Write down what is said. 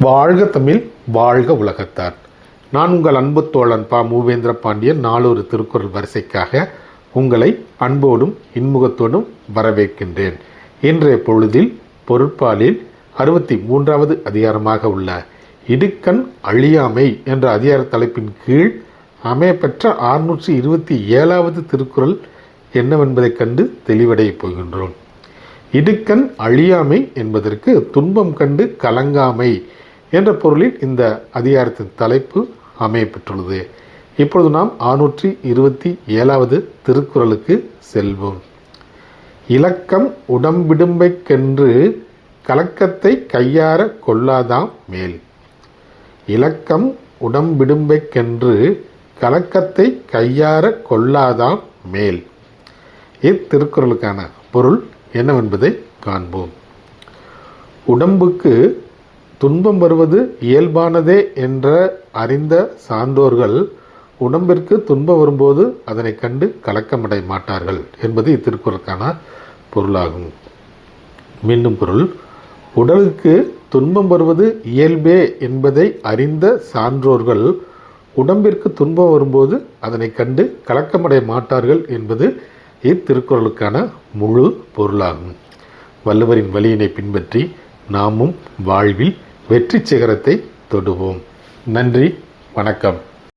வாழ்க தமிழ் வாழ்க உலகத்தார். நான் உங்கள் அன்பு தோழன் பா. மூவேந்திர பாண்டியன். நாளொரு திருக்குறள் வரிசைக்காக உங்களை அன்போடும் இன்முகத்தோடும் வரவேற்கின்றேன். இன்றைய பொழுதில் பொருட்பாலில் அறுபத்தி மூன்றாவது அதிகாரமாக உள்ள இடுக்கண் அழியாமை என்ற அதிகார தலைப்பின் கீழ் அமையப்பெற்ற ஆறுநூற்றி இருபத்தி ஏழாவது திருக்குறள் என்னவென்பதைக் கண்டு தெளிவடையப் போகின்றோம். இடுக்கண் அழியாமை என்பதற்கு துன்பம் கண்டு கலங்காமை என்ற பொருளில் இந்த அதிகாரத்தின் தலைப்பு அமையப்பெற்றுள்ளது. இப்பொழுது நாம் ஆநூற்றி இருபத்தி ஏழாவது திருக்குறளுக்கு செல்வோம். இலக்கம் உடம்பிடும்பைக்கென்று கலக்கத்தை கையார கொள்ளாதாம் மேல். இலக்கம் உடம்பிடும்பைக்கென்று கலக்கத்தை கையார கொள்ளாதாம் மேல். இத்திருக்குறளுக்கான பொருள் என்னவென்பதை காண்போம். உடம்புக்கு துன்பம் வருவது இயல்பானதே என்ற அறிந்த சான்றோர்கள் உடம்பிற்கு துன்பம் வரும்போது அதனை கண்டு கலக்கமடைய மாட்டார்கள் என்பது இத்திருக்குறளுக்கான பொருளாகும். மீண்டும் பொருள். உடலுக்கு துன்பம் வருவது இயல்பே என்பதை அறிந்த சான்றோர்கள் உடம்பிற்கு துன்பம் வரும்போது அதனை கண்டு கலக்கமடைய மாட்டார்கள் என்பது இத்திருக்குறளுக்கான முழு பொருளாகும். வள்ளுவரின் வழியினை பின்பற்றி நாமும் வாழ்வில் வெற்றி சிகரத்தை தொடுவோம். நன்றி வணக்கம்.